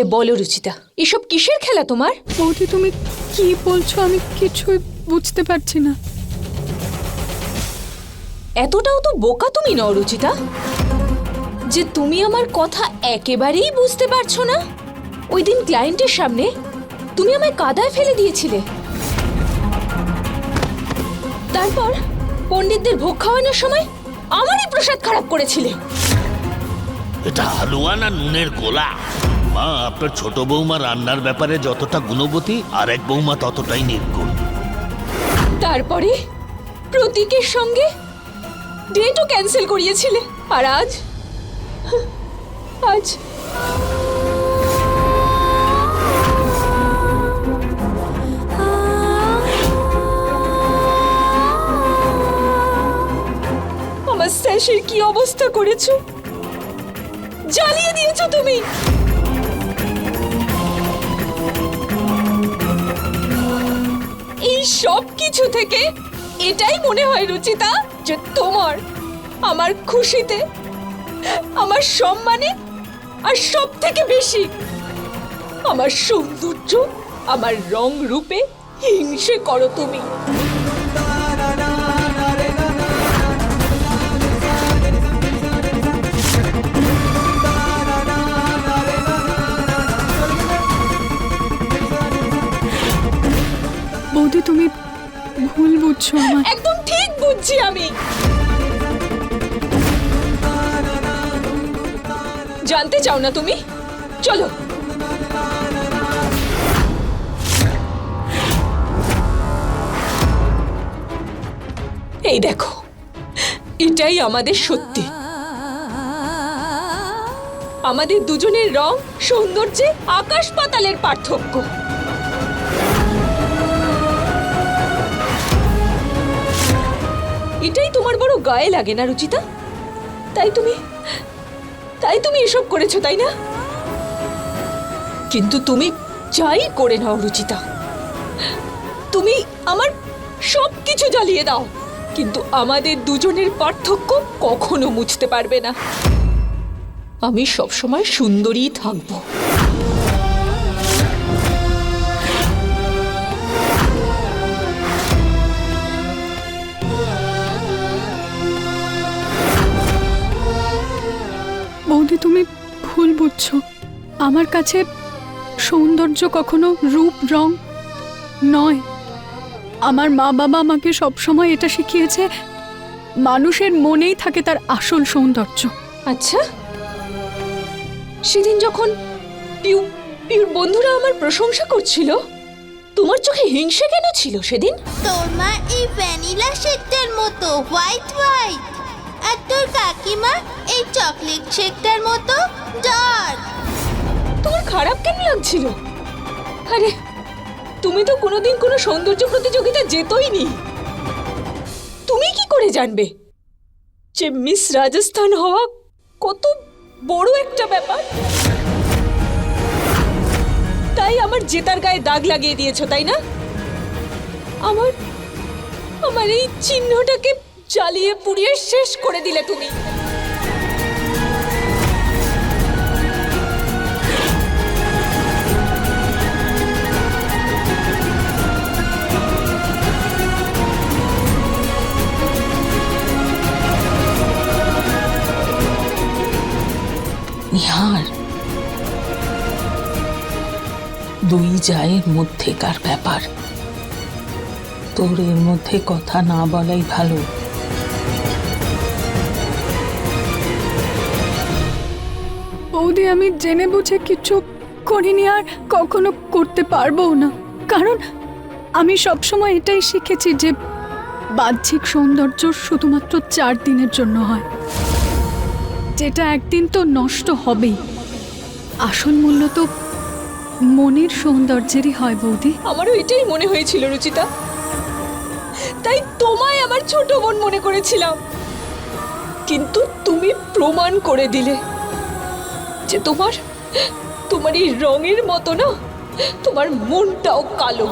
তাহলে বলো রুচিতা। এসব কিসের খেলা তোমার? বৌদি তুমি কি বলছো? আমি কিছুই বুঝতে পারছি না। এতটাও তো বোকা তুমি নও রুচিতা। যে তুমি আমার কথা একেবারেই বুঝতে পারছ না। ওই দিন ক্লায়েন্টের সামনে তুমি আমায় কাদায় ফেলে দিয়েছিলে। তারপর পণ্ডিতদের ভোগ খাওয়ানোর সময় আমারই প্রসাদ খারাপ করেছিলে। এটা হালুয়া না নুনের গোলা? মা, আপনার ছোট বৌমা রান্নার ব্যাপারে যতটা গুণবতী আর এক বৌমা ততটাই নির্গুণ। তারপরে? প্রতীকের সঙ্গে? ডেটও ক্যান্সেল করিয়েছিলে। আর আজ? আজ? আমার স্যাশের কি অবস্থা করেছ? জ্বালিয়ে দিয়েছ তুমি! সব কিছু থেকে এটাই মনে হয় রুচিতা, যে তোমার, আমার খুশিতে, আমার সম্মানে আর সব থেকে বেশি আমার সৌন্দর্য, আমার রং রূপে হিংসে করো তুমি। বৌদি তুমি ভুল বুঝছ আমার। একদম ঠিক বুঝছি আমি। জানতে চাও না তুমি? চলো। এই দেখো, এটাই আমাদের সত্যি। আমাদের দুজনের রং, সৌন্দর্যে আকাশ পাতালের পার্থক্য। তোমার বড় গায়ে লাগে না, রুচিতা? তাই তুমি তাই তুমি এসব করেছ, তাই না? কিন্তু তুমি যাই করে নাও, রুচিতা। তুমি আমার সব কিছু জ্বালিয়ে দাও, কিন্তু আমাদের দুজনের পার্থক্য কখনো মুছতে পারবে না। আমি সবসময় সুন্দরী থাকব। ভুল আমার কাছে সৌন্দর্য কখনো রূপ রং নয়। আমার মা বাবা আমাকে সবসময় এটা শিখিয়েছে মানুষের মনেই থাকে তার আসল সৌন্দর্য। আচ্ছা। সেদিন যখন পিউ পিউর বন্ধুরা আমার প্রশংসা করছিল তোমার চোখে হিংসে কেন ছিল সেদিন? তোর মা এই ভ্যানিলা শেকটার মতো হোয়াইট হোয়াইট আর তোর কাকিমা এই চকলেট শেকটার মতো ডার্ক তোমার খারাপ কেন লাগছিল? আরে, তুমি তো কোনোদিন কোনো সৌন্দর্য প্রতিযোগিতা যেতই নি তুমি কি করে জানবে যে মিস রাজস্থান হওয়া কত বড় একটা ব্যাপার? তাই আমার জেতার গায়ে দাগ লাগিয়ে দিয়েছ, তাই না? আমার আমার এই চিহ্নটাকে জ্বালিয়ে পুড়িয়ে শেষ করে দিলে তুমি। নিহার, দুই জায়ের মধ্যেকার ব্যাপার। তোর এর মধ্যে কথা না বলাই ভালো। বৌদি আমি জেনে বুঝে কিছু করিনি আর কখনো করতে পারব না। কারণ আমি সবসময় এটাই শিখেছি যে বাহ্যিক সৌন্দর্য শুধুমাত্র চার দিনের জন্য হয়। যেটা একদিন তো নষ্ট হবেই। আসল মূল্য তো মনের সৌন্দর্যেরই হয় বৌদি। আমারও এটাই মনে হয়েছিল, রুচিতা। তাই তোমায় আমার ছোট বোন মনে করেছিলাম। কিন্তু তুমি প্রমাণ করে দিলে। লাগছে তোমার তোমার এই রঙের মতো না, তোমার মনটাও কালো।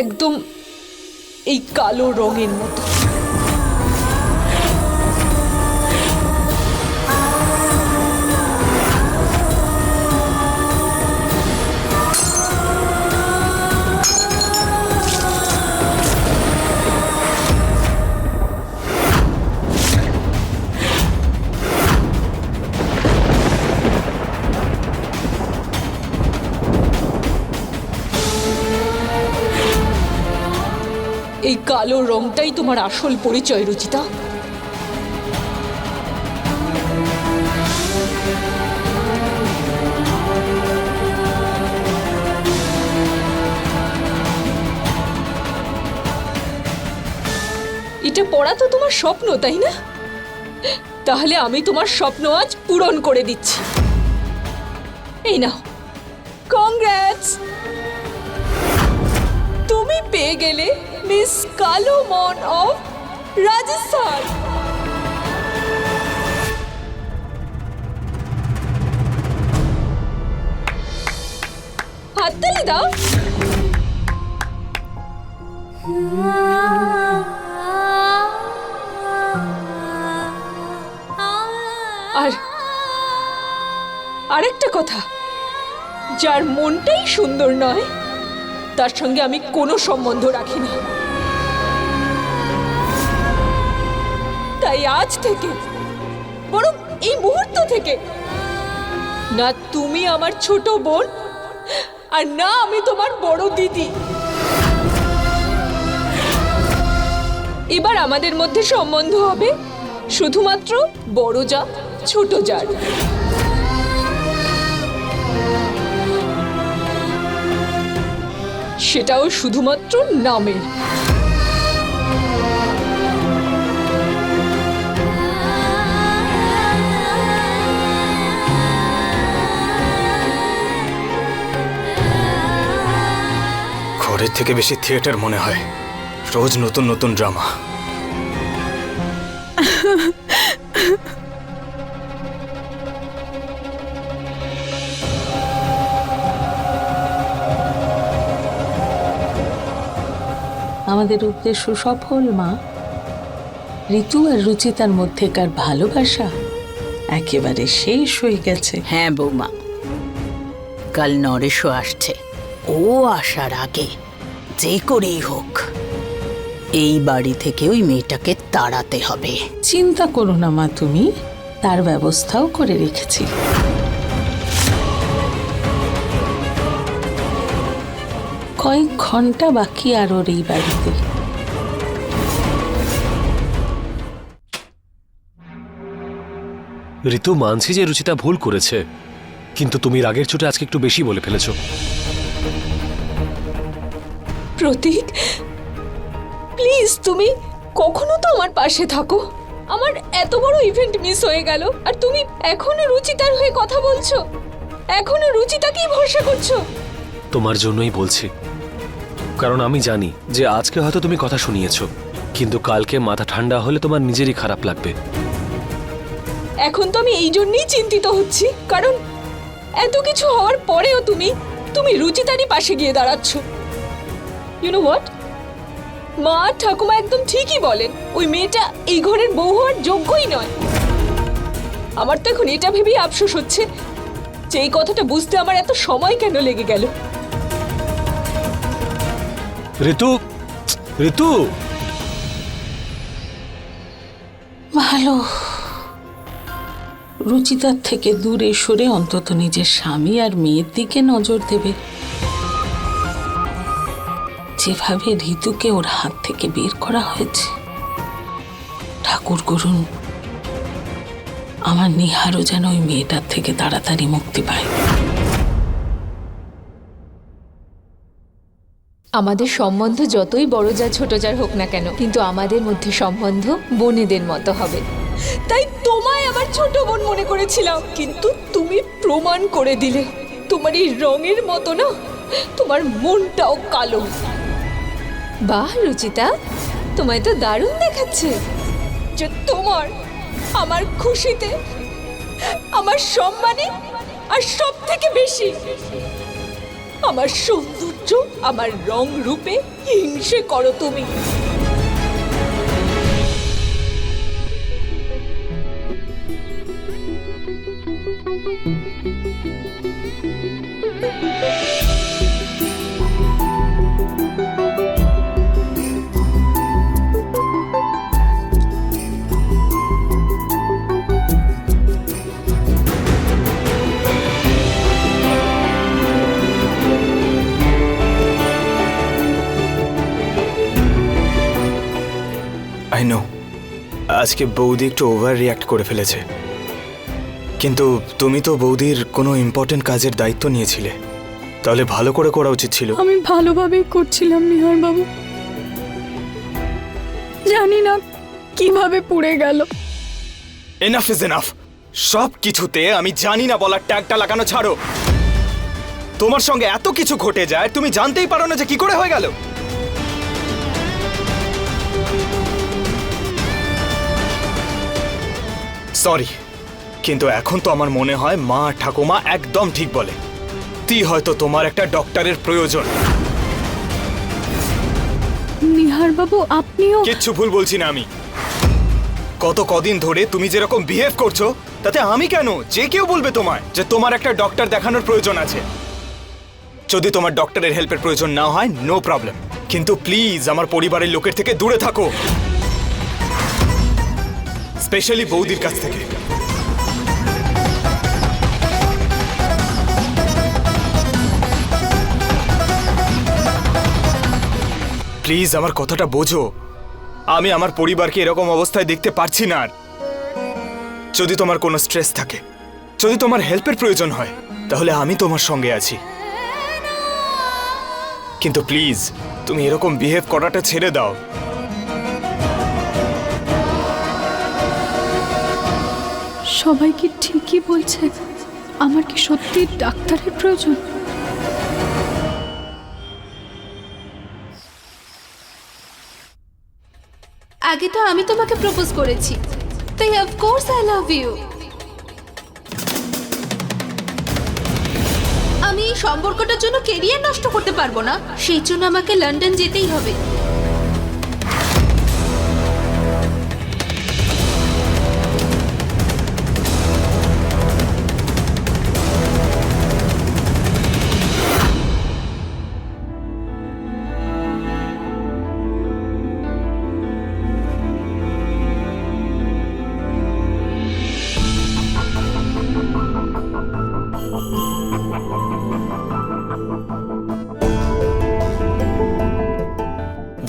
একদম এই কালো রঙের মতো। কালো রংটাই তোমার আসল পরিচয়, রুচিতা। এটা পড়া তো তোমার স্বপ্ন, তাই না? তাহলে আমি তোমার স্বপ্ন আজ পূরণ করে দিচ্ছি। এই নাও। গেলে মিস কালো মন অফ রাজস্থান। হাততালি দাও। আর আরেকটা কথা, যার মনটাই সুন্দর নয় তার সঙ্গে আমি কোনো সম্বন্ধ রাখি না তাই আজ থেকে, বরং এই মুহূর্ত থেকে, না তুমি আমার ছোট বোন, আর না আমি তোমার বড় দিদি। এবার আমাদের মধ্যে সম্বন্ধ হবে শুধুমাত্র বড় যা ছোট যার সেটাও শুধুমাত্র নামের ঘরের থেকে বেশি থিয়েটার মনে হয়। রোজ নতুন নতুন ড্রামা। আমাদের উদ্দেশ্য সফল মা। ঋতু আর রুচিতার মধ্যেকার ভালোবাসা একেবারে শেষ হয়ে গেছে। হ্যাঁ বৌমা। কাল নরেশও আসছে। ও আসার আগে যে করেই হোক এই বাড়ি থেকে ওই মেয়েটাকে তাড়াতে হবে। চিন্তা করো না মা তুমি। তার ব্যবস্থাও করে রেখেছি। ঘণ্টা বাকি আর ওর এই বাড়িতে। ঋতু মানছি যে রুচিতা ভুল করেছে কিন্তু তুমি রাগের চোটে আজকে একটু বেশি বলে ফেলেছো। প্রতীক প্লিজ তুমি কখনো তো আমার পাশে থাকো। আমার এত বড় ইভেন্ট মিস হয়ে গেল আর তুমি এখনও রুচিতার হয়ে কথা বলছো? এখনও রুচিতাকেই ভরসা করছ? তোমার জন্যই বলছি কারণ আমি জানি যে আজকে হয়তো তুমি কথা শুনিয়েছ, কিন্তু কালকে মাথা ঠান্ডা হলে তোমার নিজেরই খারাপ লাগবে। এখন তো আমি এই জন্যই চিন্তিত হচ্ছি, কারণ এত কিছু হওয়ার পরেও তুমি তুমি রুচিতারই পাশে গিয়ে দাঁড়াচ্ছ। ইউ নো হোয়াট মা ঠাকুমা একদম ঠিকই বলেন, ওই মেয়েটা এই ঘরের বউ হওয়ার যোগ্যই নয়। আমার তো এখন এটা ভেবেই আফসোস হচ্ছে যে এই কথাটা বুঝতে আমার এত সময় কেন লেগে গেল? ঋতু ঋতু। ভালো। রুচিতার থেকে দূরে সরে অন্তত নিজের স্বামী আর মেয়ের দিকে নজর দেবে। যেভাবে ঋতুকে ওর হাত থেকে বের করা হয়েছে, ঠাকুর করুন, আমার নিহারও যেন ওই মেয়েটার থেকে তাড়াতাড়ি মুক্তি পায়। আমাদের সম্বন্ধ যতই বড় যা ছোট যার হোক না কেন, কিন্তু আমাদের মধ্যে সম্বন্ধ বোনেদের মতো হবে। তাই তোমায় আমার ছোট বোন মনে করেছিলাম, কিন্তু তুমি প্রমাণ করে দিলে। তোমার এই রঙের মতো না, তোমার মনটাও কালো। বাহ, রুচিতা, তোমায় তো দারুণ দেখাচ্ছে যে তোমার, আমার খুশিতে, আমার সম্মানে আর সব থেকে বেশি। আমার সৌন্দর্য আমার রং রূপে হিংসে করো তুমি। আজকে বৌদি একটু ওভার রিয়াক্ট করে ফেলেছে। কিন্তু তুমি তো বৌদির কোনো ইম্পর্টেন্ট কাজের দায়িত্ব নিয়েছিলে। তাহলে ভালো করে করা উচিত ছিল। আমি ভালোভাবেই করছিলাম নিহার বাবু। জানি না কীভাবে পুড়ে গেল। এনাফ ইজ এনাফ সব কিছুতে আমি জানি না বলার ট্যাগটা লাগানো ছাড়ো। তোমার সঙ্গে এত কিছু ঘটে যায় তুমি জানতেই পারো না যে কি করে হয়ে গেল। সরি কিন্তু এখন তো আমার মনে হয় মা ঠাকুমা একদম ঠিক বলে। তুই হয়তো তোমার একটা ডক্টরের প্রয়োজন। নিহার বাবু আপনিও কিচ্ছু ভুল বলছি না আমি। কত কদিন ধরে তুমি যেরকম বিহেভ করছ তাতে আমি কেন? যে কেউ বলবে তোমায় যে তোমার একটা ডক্টর দেখানোর প্রয়োজন আছে। যদি তোমার ডক্টরের হেল্পের প্রয়োজন না হয় নো প্রবলেম কিন্তু প্লিজ আমার পরিবারের লোকের থেকে দূরে থাকো। স্পেশালি বৌদির কাছ থেকে। প্লিজ আমার কথাটা বোঝো। আমি আমার পরিবারকে এরকম অবস্থায় দেখতে পারছি না আর। যদি তোমার কোনো স্ট্রেস থাকে, যদি তোমার হেল্পের প্রয়োজন হয়, তাহলে আমি তোমার সঙ্গে আছি। কিন্তু প্লিজ, তুমি এরকম বিহেভ করাটা ছেড়ে দাও। সবাই কি ঠিকই বলছে। আমার কি সত্যি ডাক্তারের প্রয়োজন? আগে তো আমি তোমাকে প্রপোজ করেছি। তাই অফকোর্স আই লাভ ইউ আমি এই সম্পর্কটার জন্য কেরিয়ার নষ্ট করতে পারব না। সেই জন্য আমাকে লন্ডন যেতেই হবে।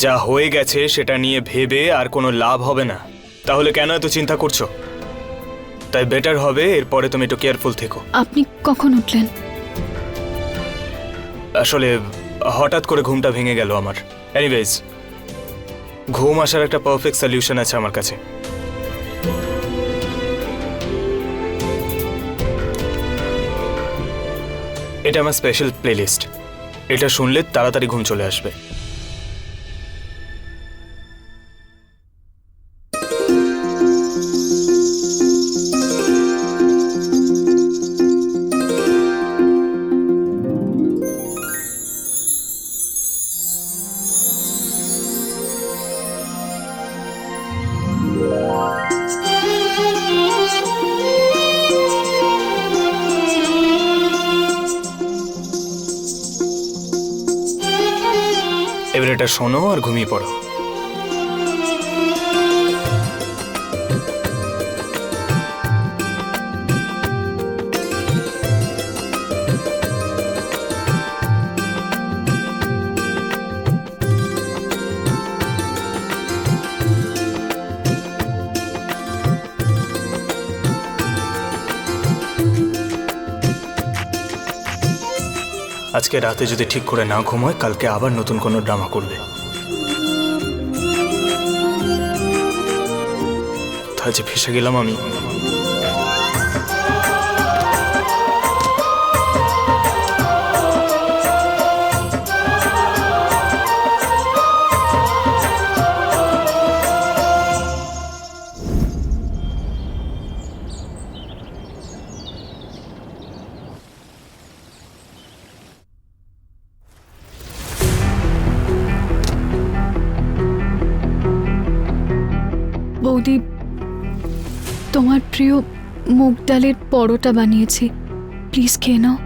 যা হয়ে গেছে সেটা নিয়ে ভেবে আর কোনো লাভ হবে না। তাহলে কেন এত চিন্তা করছ? তাই বেটার হবে এরপরে তুমি একটু কেয়ারফুল থেকো। আপনি কখন উঠলেন? আসলে হঠাৎ করে ঘুমটা ভেঙে গেল আমার। এনিওয়েজ ঘুম আসার একটা পারফেক্ট সলিউশন আছে আমার কাছে। এটা আমার স্পেশাল প্লেলিস্ট এটা শুনলে তাড়াতাড়ি ঘুম চলে আসবে। শোনো আর ঘুমিয়ে পড়ো। আজকে রাতে যদি ঠিক করে না ঘুমোয়, কালকে আবার নতুন কোনো ড্রামা করবে। যে ফেসে গেলাম আমি। বৌদি তোমার প্রিয় মুগ ডালের পরোটা বানিয়েছি প্লিজ খেয়ে নাও।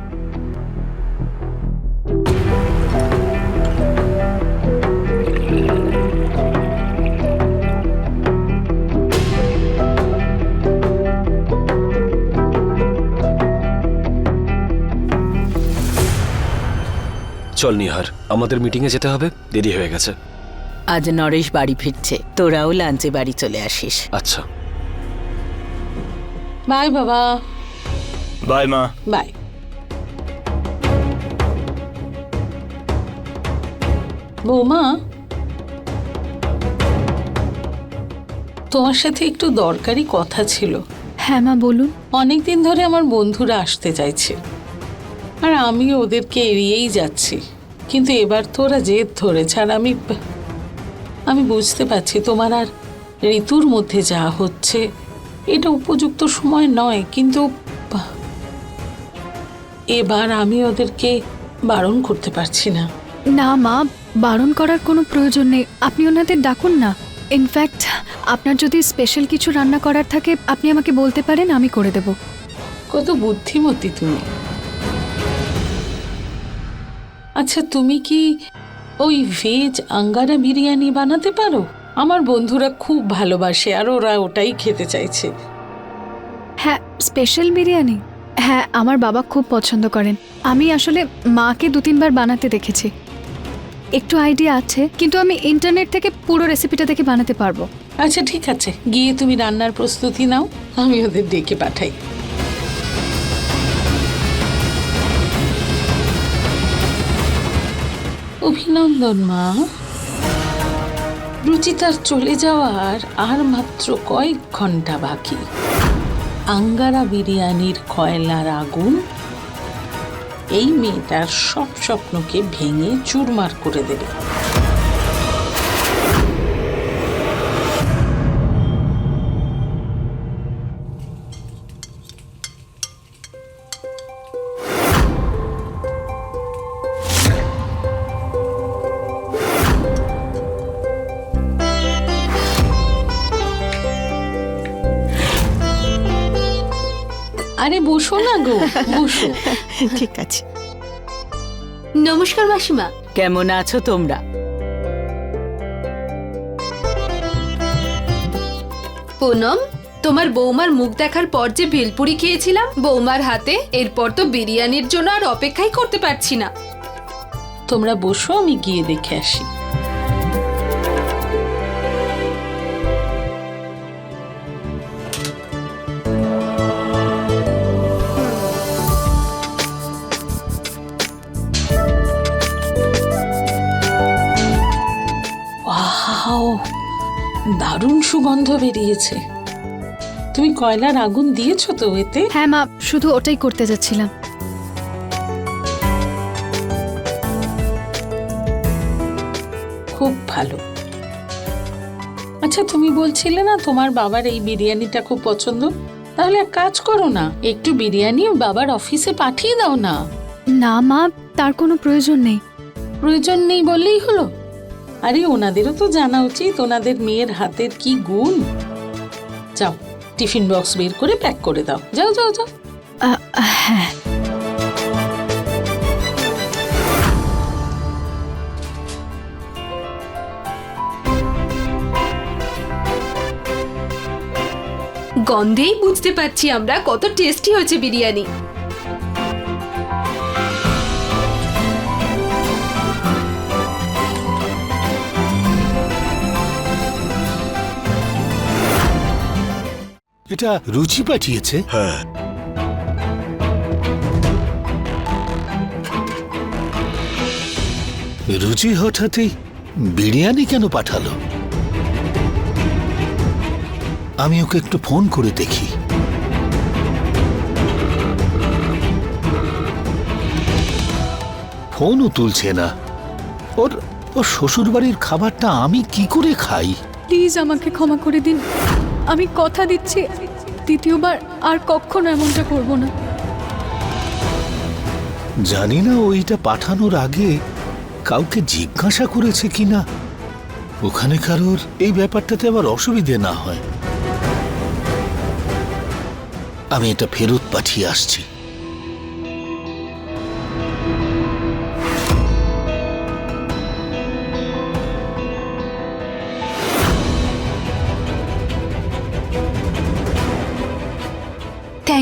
চল নিহার, আমাদের মিটিংয়ে যেতে হবে। দেরি হয়ে গেছে। আজ নরেশ বাড়ি ফিরছে। তোরাও লাঞ্চে বাড়ি চলে আসিস। আচ্ছা। বাই বাবা। বাই মা। বাই। বৌমা তোমার সাথে একটু দরকারি কথা ছিল। হ্যাঁ মা বলুন। অনেক দিন ধরে আমার বন্ধুরা আসতে চাইছে। আর আমি ওদেরকে এড়িয়েই যাচ্ছি। কিন্তু এবার তো ওরা জেদ ধরেছে আর আমি আমি বুঝতে পারছি তোমার আর ঋতুর মধ্যে যা হচ্ছে এটা উপযুক্ত সময় নয় কিন্তু এবার আমি ওদেরকে বারণ করতে পারছি না। না মা বারণ করার কোনো প্রয়োজন নেই। আপনি ওনাদের ডাকুন না। ইনফ্যাক্ট আপনার যদি স্পেশাল কিছু রান্না করার থাকে আপনি আমাকে বলতে পারেন আমি করে দেব। কত বুদ্ধিমতী তুমি। আচ্ছা তুমি কি ওই ভেজ আঙ্গারা বিরিয়ানি বানাতে পারো? আমার বন্ধুরা খুব ভালোবাসে আর ওরা ওটাই খেতে চাইছে। হ্যাঁ স্পেশাল বিরিয়ানি। হ্যাঁ আমার বাবা খুব পছন্দ করেন। আমি আসলে মাকে দু তিনবার বানাতে দেখেছি। একটু আইডিয়া আছে কিন্তু আমি ইন্টারনেট থেকে পুরো রেসিপিটা দেখে বানাতে পারব। আচ্ছা ঠিক আছে। গিয়ে তুমি রান্নার প্রস্তুতি নাও আমি ওদের ডেকে পাঠাই। অভিনন্দন, মা। রুচিতার চলে যাওয়ার আর মাত্র কয়েক ঘণ্টা বাকি। আঙ্গারা বিরিয়ানির কয়লার আগুন। এই মেয়েটার সব স্বপ্নকে ভেঙে চুরমার করে দেবে। বসো। ঠিক আছে। নমস্কার মাসিমা। কেমন আছো তোমরা? পুনম তোমার বৌমার মুখ দেখার পর যে ভেলপুরি খেয়েছিলাম বৌমার হাতে এরপর তো বিরিয়ানির জন্য আর অপেক্ষাই করতে পারছি না। তোমরা বসো আমি গিয়ে দেখে আসি। সুগন্ধ বেরিয়েছে। তুমি কয়লার আগুন দিয়েছ তো এতে? হ্যাঁ মা শুধু ওটাই করতে যাচ্ছিলাম। খুব ভালো। আচ্ছা তুমি বলছিলে না তোমার বাবার এই বিরিয়ানিটা খুব পছন্দ? তাহলে এক কাজ করো না একটু বিরিয়ানি বাবার অফিসে পাঠিয়ে দাও না। না মা তার কোনো প্রয়োজন নেই। প্রয়োজন নেই বললেই হলো? আরে ওনাদেরও তো জানা উচিত, ওনাদের মেয়ের হাতের কি গুণ? যাও, টিফিন বক্স বের করে প্যাক করে দাও। যাও যাও যাও। হ্যাঁ গন্ধেই বুঝতে পারছি আমরা কত টেস্টি হয়েছে বিরিয়ানি। এটা রুচি পাঠিয়েছে? হ্যাঁ। রুচি হঠাৎই বিরিয়ানি কেন পাঠালো? আমি ওকে একটু ফোন করে দেখি। ফোনও তুলছে না। ওর ওর শ্বশুরবাড়ির খাবারটা আমি কি করে খাই? প্লিজ আমাকে ক্ষমা করে দিন। আমি কথা দিচ্ছি। দ্বিতীয়বার আর কখনো এমনটা করব না। জানি না ওইটা পাঠানোর আগে কাউকে জিজ্ঞাসা করেছে কিনা। ওখানে কারোর এই ব্যাপারটাতে আবার অসুবিধে না হয়। আমি এটা ফেরত পাঠিয়ে আসছি।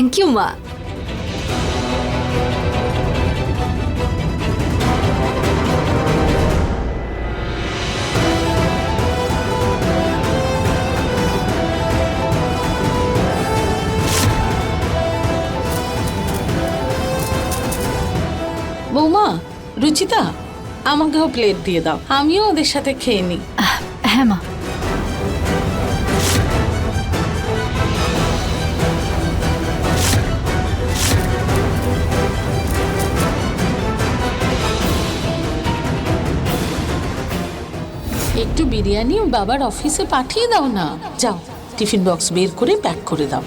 থ্যাংক ইউ মা বৌমা রুচিতা আমাকেও প্লেট দিয়ে দাও। আমিও ওদের সাথে খেয়ে নিই। হ্যাঁ মা। বিরিয়ানি বাবার অফিসে পাঠিয়ে দাও না। যাও টিফিন বক্স বের করে প্যাক করে দাও।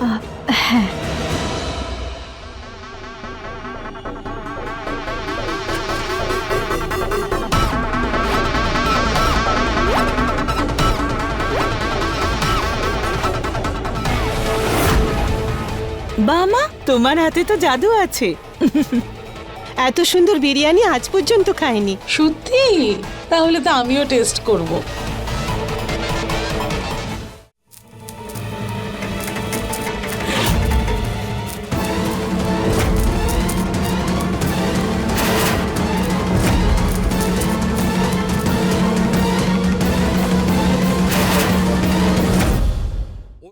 বামা তোমার হাতে তো জাদু আছে। এত সুন্দর বিরিয়ানি আজ পর্যন্ত খাইনি। সত্যি? তাহলে তো আমিও টেস্ট করব।